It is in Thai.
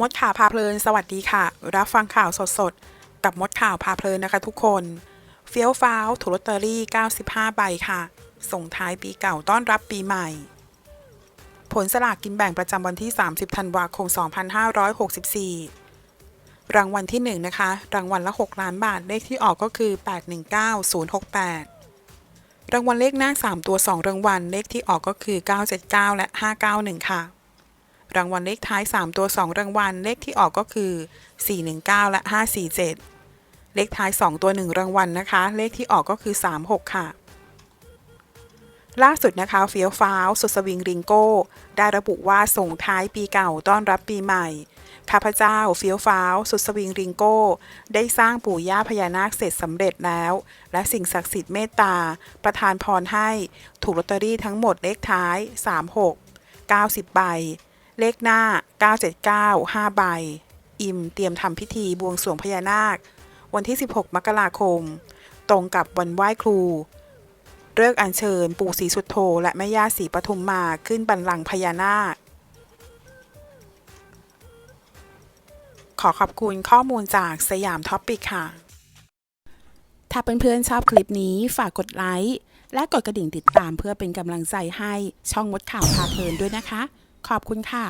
มดข่าวพาเพลิน สวัสดีค่ะ รับฟังข่าวสดๆ กับมดข่าวพาเพลินนะคะทุกคน เฟี้ยวฟ้าวถูลอตเตอรี่ 95 ใบค่ะ ส่งท้ายปีเก่าต้อนรับปีใหม่ ผลสลากกินแบ่งประจำวันที่ 30 ธันวาคม 2564 รางวัลที่ 1 นะคะ รางวัลละ 6 ล้านบาท เลขที่ออกก็คือ 819068 รางวัลเลขหน้า 3 ตัว 2 รางวัล เลขที่ออกก็คือ 979 และ 591 ค่ะ รางวัลเลขท้าย 3 ตัว 2 รางวัลเลขที่ออกก็คือ 419 และ 547 เลขท้าย 2 ตัว 1 รางวัลนะคะ เลขที่ออกก็คือ 36 ค่ะ ล่าสุดนะคะเฟี้ยวฟ้าวสุดสวิงริงโก้ ได้ระบุว่าส่งท้ายปีเก่าต้อนรับปีใหม่ข้าพเจ้าเฟี้ยวฟ้าวสุดสวิงริงโก้ ได้สร้างปู่ย่าพญานาคเสร็จสำเร็จแล้ว และสิ่งศักดิ์สิทธิ์เมตตา ประทานพรให้ ถูกลอตเตอรี่ทั้งหมดเลขท้าย 36 90 ใบ เลขหน้า 979 5 ใบ อิมเตรียมทำพิธีบวงสรวงพญานาค วันที่ 16 มกราคม ตรงกับวันไหว้ครูเลิกอัญเชิญปู่ศรีสุดโธและแม่ย่าศรีปทุมมาขึ้นบัลลังพญานาค ขอขอบคุณข้อมูลจากสยามท็อปปิกค่ะ ถ้าเพื่อนๆชอบคลิปนี้ฝากกดไลค์และกดกระดิ่งติดตามเพื่อเป็นกำลังใจให้ช่องมดข่าวพาเพลินด้วยนะคะ ขอบคุณค่ะ